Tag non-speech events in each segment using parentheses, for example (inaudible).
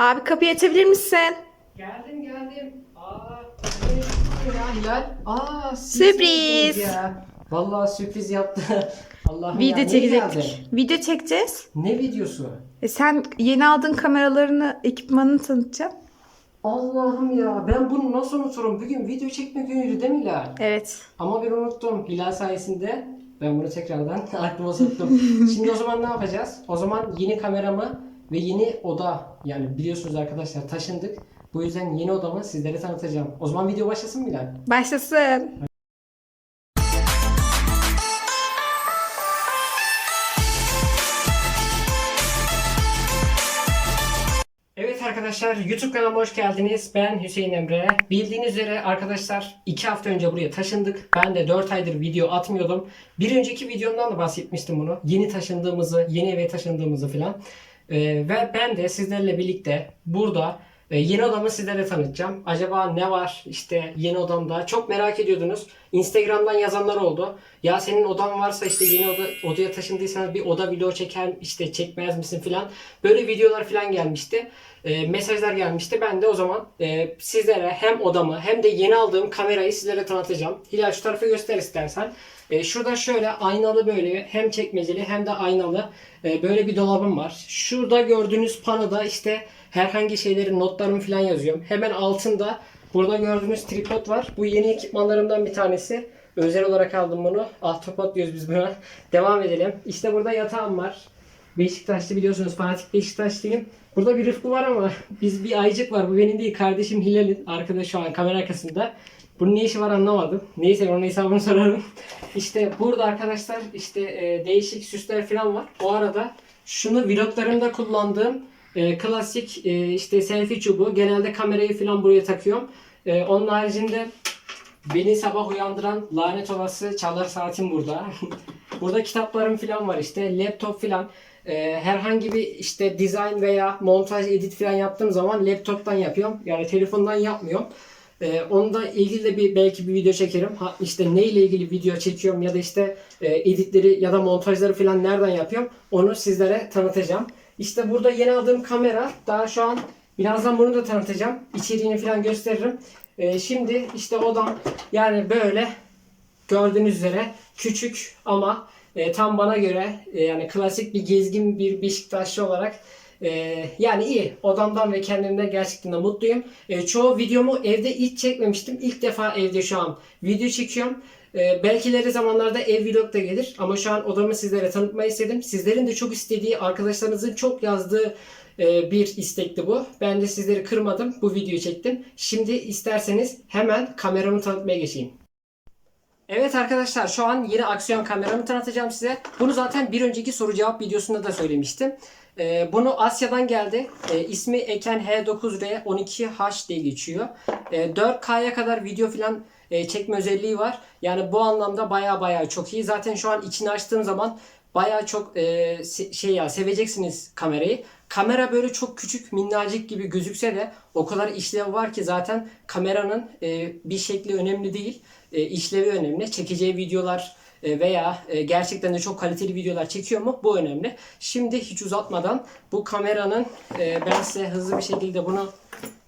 Abi kapıyı açabilir misin? Geldim geldim. Aa, ne ya Hilal? Aa, Sürpriz. Ya. Vallahi sürpriz yaptı. (laughs) Allah'ım ya, Video niye geldin? çekecektik. Video çekeceğiz. Ne videosu? E sen yeni aldığın kameralarını, ekipmanını tanıtacağım. Allah'ım ya ben bunu nasıl unuturum? Bugün video çekme günüydü değil mi Hilal? Evet. Ama ben unuttum. Hilal sayesinde ben bunu tekrardan (laughs) aklıma soktum. (laughs) Şimdi o zaman ne yapacağız? O zaman yeni kameramı ve yeni oda yani biliyorsunuz arkadaşlar taşındık. Bu yüzden yeni odamı sizlere tanıtacağım. O zaman video başlasın mı Hilal? Başlasın. Evet arkadaşlar YouTube kanalıma hoş geldiniz. Ben Hüseyin Emre. Bildiğiniz üzere arkadaşlar 2 hafta önce buraya taşındık. Ben de 4 aydır video atmıyordum. Bir önceki videomdan da bahsetmiştim bunu. Yeni taşındığımızı, yeni eve taşındığımızı falan. Ee, ve ben de sizlerle birlikte burada e, yeni odamı sizlere tanıtacağım. Acaba ne var işte yeni odamda? Çok merak ediyordunuz. Instagram'dan yazanlar oldu. Ya senin odan varsa işte yeni oda, odaya taşındıysanız bir oda video çeker işte çekmez misin falan. Böyle videolar falan gelmişti. E, mesajlar gelmişti. Ben de o zaman e, sizlere hem odamı hem de yeni aldığım kamerayı sizlere tanıtacağım. Hilal şu tarafı göster istersen. E, şurada şöyle aynalı böyle hem çekmeceli hem de aynalı e, böyle bir dolabım var. Şurada gördüğünüz panoda işte herhangi şeylerin notlarımı falan yazıyorum. Hemen altında burada gördüğünüz tripod var. Bu yeni ekipmanlarımdan bir tanesi. Özel olarak aldım bunu. Ahtapot diyoruz biz buna. Devam edelim. İşte burada yatağım var. Beşiktaşlı biliyorsunuz fanatik Beşiktaşlıyım. Burada bir Rıfkı var ama (laughs) biz bir ayıcık var. Bu benim değil kardeşim Hilal'in. Arkada şu an kamera arkasında. Bunun ne işi var anlamadım. Neyse onun hesabını (laughs) sorarım. İşte burada arkadaşlar işte e, değişik süsler falan var. O arada şunu vloglarımda kullandığım e, klasik e, işte selfie çubuğu. Genelde kamerayı falan buraya takıyorum. E, onun haricinde Beni sabah uyandıran lanet olası çalar saatim burada. (laughs) burada kitaplarım falan var işte laptop falan. Ee, herhangi bir işte dizayn veya montaj edit falan yaptığım zaman laptoptan yapıyorum. Yani telefondan yapmıyorum. Ee, onunla ilgili de bir belki bir video çekerim. Ha, işte ne ile ilgili video çekiyorum ya da işte e, editleri ya da montajları falan nereden yapıyorum onu sizlere tanıtacağım. İşte burada yeni aldığım kamera daha şu an birazdan bunu da tanıtacağım. İçeriğini falan gösteririm. Ee, şimdi işte odam yani böyle gördüğünüz üzere küçük ama e, tam bana göre e, yani klasik bir gezgin bir Beşiktaşlı olarak e, yani iyi. Odamdan ve kendimden gerçekten de mutluyum. E, çoğu videomu evde hiç çekmemiştim. İlk defa evde şu an video çekiyorum. E, belki ileri zamanlarda ev vlog da gelir ama şu an odamı sizlere tanıtmayı istedim. Sizlerin de çok istediği, arkadaşlarınızın çok yazdığı e, bir istekti bu. Ben de sizleri kırmadım. Bu videoyu çektim. Şimdi isterseniz hemen kameramı tanıtmaya geçeyim. Evet arkadaşlar şu an yeni aksiyon kameramı tanıtacağım size. Bunu zaten bir önceki soru cevap videosunda da söylemiştim. Ee, bunu Asya'dan geldi. Ee, ismi Eken H9R 12H diye geçiyor. Ee, 4K'ya kadar video falan e, çekme özelliği var. Yani bu anlamda baya baya çok iyi. Zaten şu an içini açtığım zaman baya çok e, şey ya seveceksiniz kamerayı. Kamera böyle çok küçük minnacık gibi gözükse de o kadar işlev var ki zaten kameranın e, bir şekli önemli değil. E, işlevi önemli. Çekeceği videolar e, veya e, gerçekten de çok kaliteli videolar çekiyor mu? Bu önemli. Şimdi hiç uzatmadan bu kameranın e, ben size hızlı bir şekilde bunu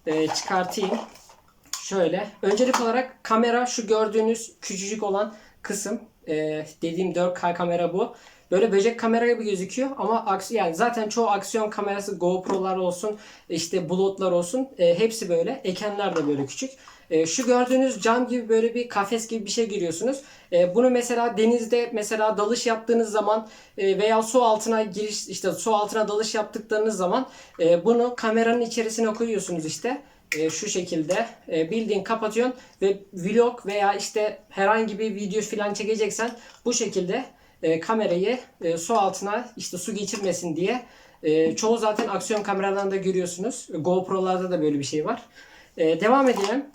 e, çıkartayım. Şöyle. Öncelik olarak kamera şu gördüğünüz küçücük olan kısım. E, dediğim 4K kamera bu. Böyle böcek kamera gibi gözüküyor ama aksi yani zaten çoğu aksiyon kamerası GoPro'lar olsun, işte bulutlar olsun e, hepsi böyle. Ekenler de böyle küçük. E, şu gördüğünüz cam gibi böyle bir kafes gibi bir şey giriyorsunuz. E, bunu mesela denizde mesela dalış yaptığınız zaman e, veya su altına giriş işte su altına dalış yaptıklarınız zaman e, bunu kameranın içerisine koyuyorsunuz işte. E, şu şekilde bildiğin kapatıyorsun ve vlog veya işte herhangi bir video falan çekeceksen bu şekilde e, kamerayı su altına işte su geçirmesin diye çoğu zaten aksiyon kameralarında görüyorsunuz. GoPro'larda da böyle bir şey var. E, devam edelim.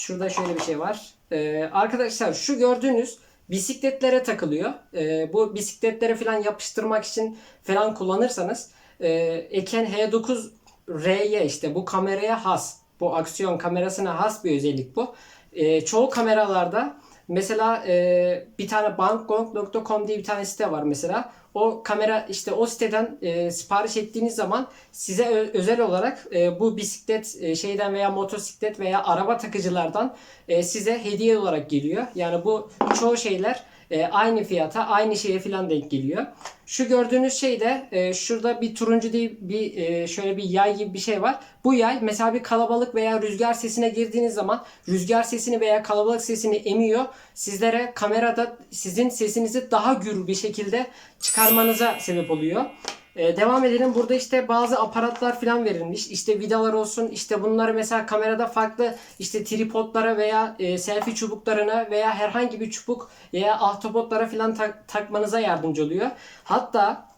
Şurada şöyle bir şey var. E, arkadaşlar şu gördüğünüz bisikletlere takılıyor. E, bu bisikletlere falan yapıştırmak için falan kullanırsanız e, Eken H9R'ye işte bu kameraya has. Bu aksiyon kamerasına has bir özellik bu. E, çoğu kameralarda Mesela e, bir tane bankgong.com diye bir tane site var mesela. O kamera işte o siteden e, sipariş ettiğiniz zaman size ö- özel olarak e, bu bisiklet e, şeyden veya motosiklet veya araba takıcılardan e, size hediye olarak geliyor. Yani bu çoğu şeyler e, aynı fiyata, aynı şeye falan denk geliyor. Şu gördüğünüz şey de e, şurada bir turuncu değil bir e, şöyle bir yay gibi bir şey var. Bu yay mesela bir kalabalık veya rüzgar sesine girdiğiniz zaman rüzgar sesini veya kalabalık sesini emiyor. Sizlere kamerada sizin sesinizi daha gür bir şekilde çıkarmanıza sebep oluyor. Ee, devam edelim. Burada işte bazı aparatlar falan verilmiş. İşte vidalar olsun. İşte bunları mesela kamerada farklı işte tripodlara veya e, selfie çubuklarına veya herhangi bir çubuk veya ahtapotlara falan tak- takmanıza yardımcı oluyor. Hatta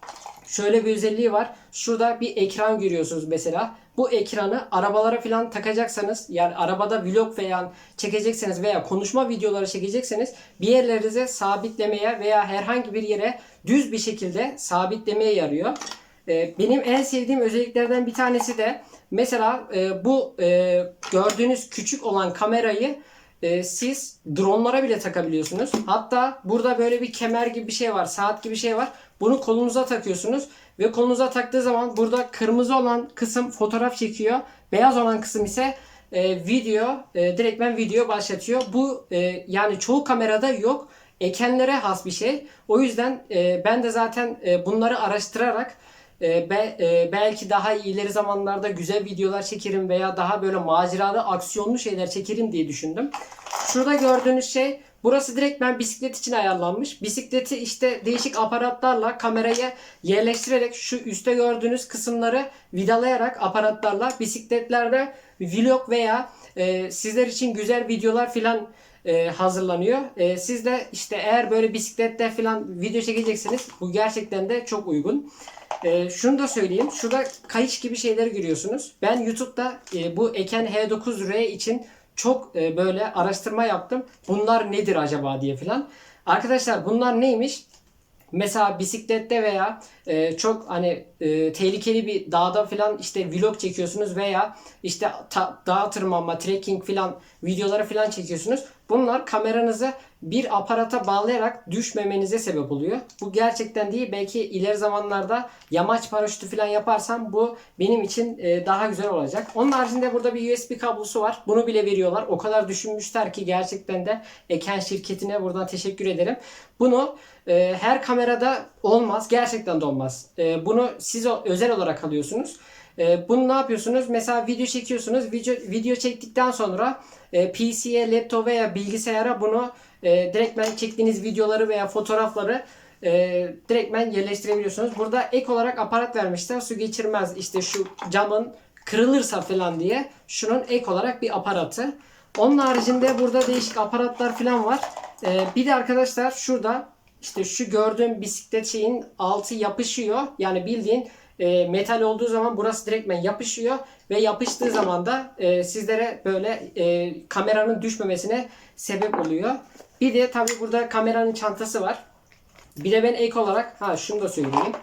şöyle bir özelliği var. Şurada bir ekran görüyorsunuz mesela. Bu ekranı arabalara falan takacaksanız yani arabada vlog veya çekecekseniz veya konuşma videoları çekecekseniz bir yerlerinize sabitlemeye veya herhangi bir yere düz bir şekilde sabitlemeye yarıyor. Ee, benim en sevdiğim özelliklerden bir tanesi de mesela e, bu e, gördüğünüz küçük olan kamerayı e, siz dronlara bile takabiliyorsunuz. Hatta burada böyle bir kemer gibi bir şey var, saat gibi bir şey var. Bunu kolunuza takıyorsunuz ve kolunuza taktığı zaman burada kırmızı olan kısım fotoğraf çekiyor. Beyaz olan kısım ise e, video, e, direktmen video başlatıyor. Bu e, yani çoğu kamerada yok. Ekenlere has bir şey. O yüzden e, ben de zaten e, bunları araştırarak e, be- e, belki daha ileri zamanlarda güzel videolar çekerim veya daha böyle maceralı, aksiyonlu şeyler çekerim diye düşündüm. Şurada gördüğünüz şey burası direkt ben bisiklet için ayarlanmış. Bisikleti işte değişik aparatlarla kameraya yerleştirerek şu üstte gördüğünüz kısımları vidalayarak aparatlarla bisikletlerde vlog veya e, sizler için güzel videolar filan e, hazırlanıyor. E, siz de işte eğer böyle bisiklette filan video çekeceksiniz bu gerçekten de çok uygun. E, şunu da söyleyeyim. Şurada kayış gibi şeyleri görüyorsunuz. Ben YouTube'da e, bu Eken H9R için çok e, böyle araştırma yaptım. Bunlar nedir acaba diye filan. Arkadaşlar bunlar neymiş? Mesela bisiklette veya e, çok hani e, tehlikeli bir dağda falan işte vlog çekiyorsunuz veya işte ta- dağ tırmanma, trekking falan videoları falan çekiyorsunuz. Bunlar kameranızı bir aparata bağlayarak düşmemenize sebep oluyor. Bu gerçekten değil. Belki ileri zamanlarda yamaç paraşütü falan yaparsam bu benim için e, daha güzel olacak. Onun haricinde burada bir USB kablosu var. Bunu bile veriyorlar. O kadar düşünmüşler ki gerçekten de Eken şirketine buradan teşekkür ederim. Bunu e, her kamerada olmaz. Gerçekten de olmaz. E, bunu siz özel olarak alıyorsunuz. E, bunu ne yapıyorsunuz? Mesela video çekiyorsunuz. Video, video çektikten sonra e, PC'ye, laptop veya bilgisayara bunu e, direktmen çektiğiniz videoları veya fotoğrafları e, direktmen yerleştirebiliyorsunuz. Burada ek olarak aparat vermişler. Su geçirmez işte şu camın kırılırsa falan diye. Şunun ek olarak bir aparatı. Onun haricinde burada değişik aparatlar falan var. E, bir de arkadaşlar şurada işte şu gördüğüm bisiklet şeyin altı yapışıyor. Yani bildiğin e, metal olduğu zaman burası direktmen yapışıyor ve yapıştığı zaman da e, sizlere böyle e, kameranın düşmemesine sebep oluyor. Bir de tabi burada kameranın çantası var. Bir de ben ek olarak ha şunu da söyleyeyim.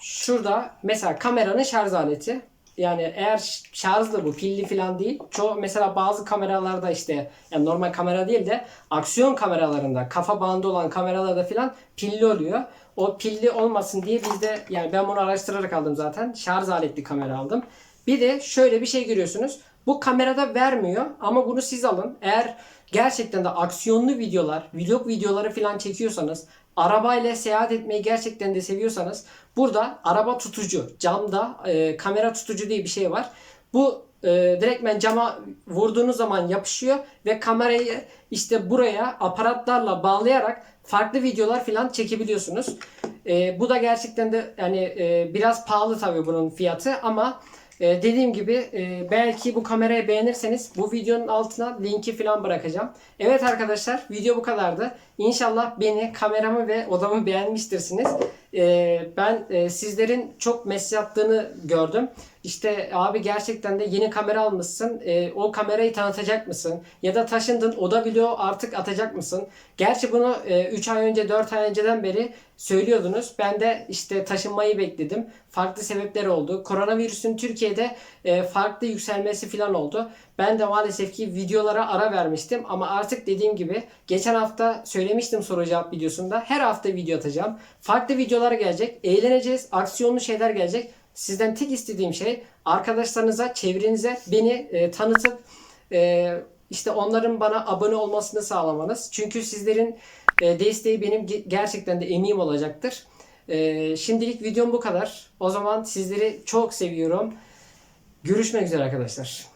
Şurada mesela kameranın şarj aleti. Yani eğer şarjlı bu pilli falan değil. Çoğu mesela bazı kameralarda işte yani normal kamera değil de aksiyon kameralarında kafa bandı olan kameralarda falan pilli oluyor. O pilli olmasın diye biz de yani ben bunu araştırarak aldım zaten. Şarj aletli kamera aldım. Bir de şöyle bir şey görüyorsunuz. Bu kamerada vermiyor ama bunu siz alın. Eğer gerçekten de aksiyonlu videolar, vlog videoları falan çekiyorsanız, arabayla seyahat etmeyi gerçekten de seviyorsanız burada araba tutucu, camda e, kamera tutucu diye bir şey var. Bu e, direktmen cama vurduğunuz zaman yapışıyor ve kamerayı işte buraya aparatlarla bağlayarak farklı videolar falan çekebiliyorsunuz. E, bu da gerçekten de yani e, biraz pahalı tabii bunun fiyatı ama e, dediğim gibi e, belki bu kamerayı beğenirseniz bu videonun altına linki falan bırakacağım. Evet arkadaşlar video bu kadardı. İnşallah beni, kameramı ve odamı beğenmiştirsiniz. E, ben e, sizlerin çok mesaj attığını gördüm. İşte abi gerçekten de yeni kamera almışsın. e, o kamerayı tanıtacak mısın? Ya da taşındın oda video artık atacak mısın? Gerçi bunu 3 ay önce 4 ay önceden beri söylüyordunuz. Ben de işte taşınmayı bekledim. Farklı sebepler oldu. Koronavirüsün Türkiye'de e, farklı yükselmesi falan oldu. Ben de maalesef ki videolara ara vermiştim ama artık dediğim gibi geçen hafta söylemiştim soru cevap videosunda. Her hafta video atacağım. Farklı videolar gelecek. Eğleneceğiz. Aksiyonlu şeyler gelecek. Sizden tek istediğim şey arkadaşlarınıza, çevrenize beni e, tanıtıp e, işte onların bana abone olmasını sağlamanız. Çünkü sizlerin e, desteği benim ge- gerçekten de eminim olacaktır. E, şimdilik videom bu kadar. O zaman sizleri çok seviyorum. Görüşmek üzere arkadaşlar.